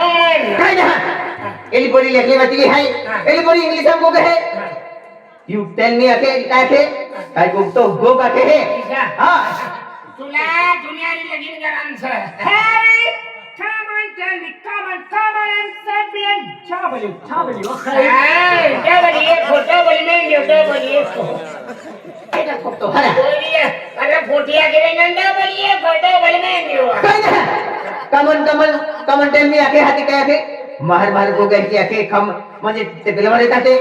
एलिपोरी लेखने बच्ची है एलिपोरी इंग्लिश हम गोगे है यू टेन में आके आके आई गोग तो गोग आके है हां तुला दुनिया की लगी का आंसर है come on tell me come on come on and say bien chabali chabali hey chabali ye photo boli mein ye photo boli ye এটা ফটো হ্যাঁ আরে ফটিয়া গেলে নন্দা বলিয়ে ফটো বলি মেন you come on come on come on tell me आखे हाती काय आखे मार मार को गई आखे खम म्हणजे ते बिलवर येतात ते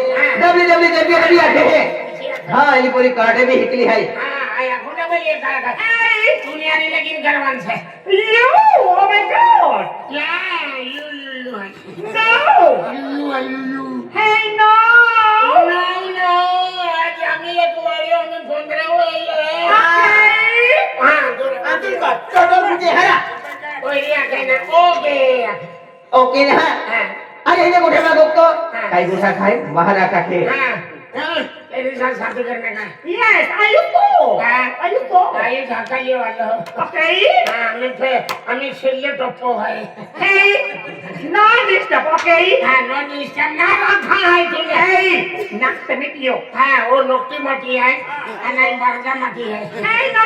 डब्ल्यू डब्ल्यू डब्ल्यू डब्ल्यू आखे हा एली पूरी कार्ड भी हिकली हाय दुनिया ने लेकिन गर्वन से यू ओ माय गॉड या you know you you hey no no no आज आम्ही एक वारी आम्ही फोन करावं हा अब्दुल का चलो तुझे हरा ওই আগে না ওকে ওকে না হ্যাঁ আরে এই গোঠে মা গোক্ত কাই গোঠা খায় মহারা কাকে হ্যাঁ तेरे साथ शादी करने का यस आई यू तो आई यू तो आई जाता ये वाला ओके हां मैं पे हमें सिल्ले टप्पो है हे नो डिस्टर्ब ओके हां नो डिस्टर्ब ना रखा है तुझे हे नाक से मिटियो हां वो नोकटी मटी है अनाई मर्जा मटी है हे नो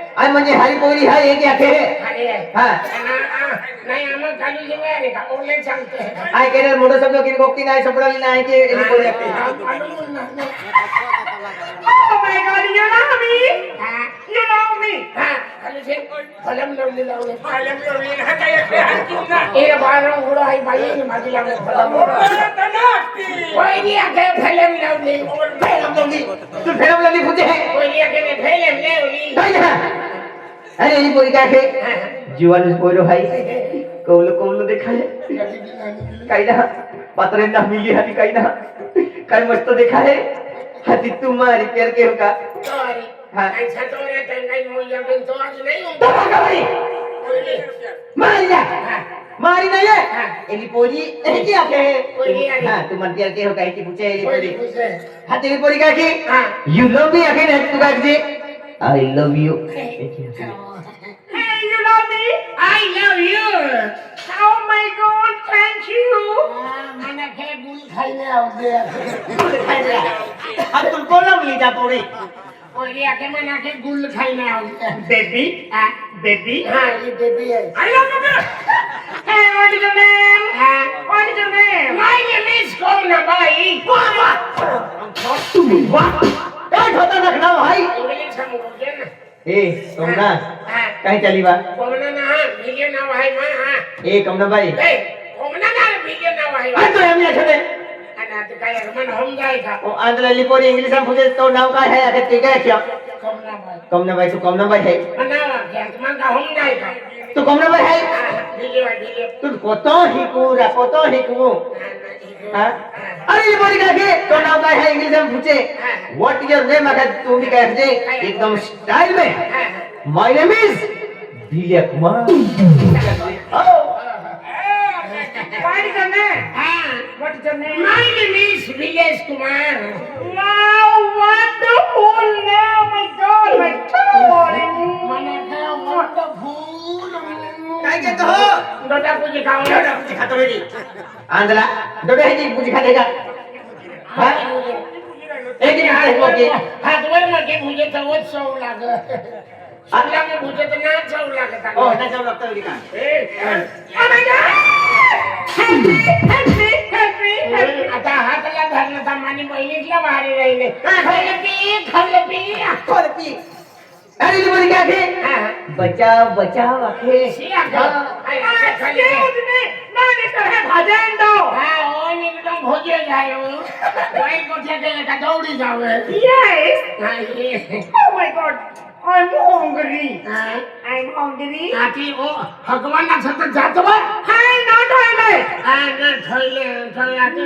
हनुमान म्हणजे हरी पोरी हर एक अखेर काय केलं मोठं शब्द किती गोक्ती नाही संपडली नाही की एली पोरी माझी लावली फलम लावली तू फेरम लावली कुठे আরে এই বই দেখে জীবন বইল ভাই কৌলো কৌলো দেখা है कायदा पात्र ना मिली हरी कायदा काय मस्त देखा है हाथी तुम्हारी प्यार के होगा हाँ ऐसा तो रे तंगाई मुझे बिन तो आज नहीं होगा तो भागा भाई मारी ना मारी नहीं है एली पोरी नहीं क्या क्या है हाँ तुम्हारी प्यार के होगा ऐसी पूछे एली पोरी हाँ तेरी पोरी क्या की यू लव मी अगेन है तू क्या की I love you I love you. Oh my God, thank you. মানে খেয়ে গুল খাইলে আসবে খাইলে আর তোর বললাম লিটা পড়ে ওই আগে মানে আগে গুল খাই না বেবি হ্যাঁ বেবি হ্যাঁ এই বেবি আই লাভ ইউ হ্যাঁ হোয়াট ইজ ইউর নেম হ্যাঁ what is your name my name is কোনা ভাই বাবা তুমি বাবা এই ঘটনা না ভাই ইংলিশ আমি বুঝে না ए सोमनाथ कहीं चली बात ભીગે ના વહાય માં હા એ કમનાભાઈ એ કોમના ના ભીગે ના વહાય આ તો એમ છે ને આના તો કાય મન સમજાય કા ઓ આંદરા લીપોરી ઇંગ્લિશ માં પૂછે તો નામ કા હે કે તે કે છે કમનાભાઈ કમનાભાઈ શું કમનાભાઈ હે ના જ્ઞાન માં કા સમજાય કા તો કમનાભાઈ હે ભીગે ભીગે તું કોતો હિકુ રા કોતો હિકુ હા अरे ये बोली के तो नाम का है इंग्लिश में पूछे व्हाट इज योर नेम अगर तू भी कह दे एकदम स्टाइल में माय नेम इज लील्याकुमार पानी करने हाँ what is your name my name is Vilesh Kumar wow wonderful name my God my darling मैंने कहा वंडरफुल काय कहते हो डोटा पूजी खाओ डोटा पूजी खाते हो जी आंधला डोटा है जी पूजी खा देगा हाँ।, हाँ एक दिन हार हो गई हाँ तुम्हारे मगे मुझे तो वो सौ लगा आपल्या मुझे तर नाही जाऊ लागत आहे. हो नाही जाऊ ए, Oh my God! Help me! आता हातला धरलं तर माने भारी राहिले खाल्लं पी बचाव बचाव शी, अगं. आई, खाली दौडी जावं. God, I'm hungry. I'm hungry. Ati, oh, Bhagavan na santa jatava. Hey, not toilet. Ah, not toilet. Toilet.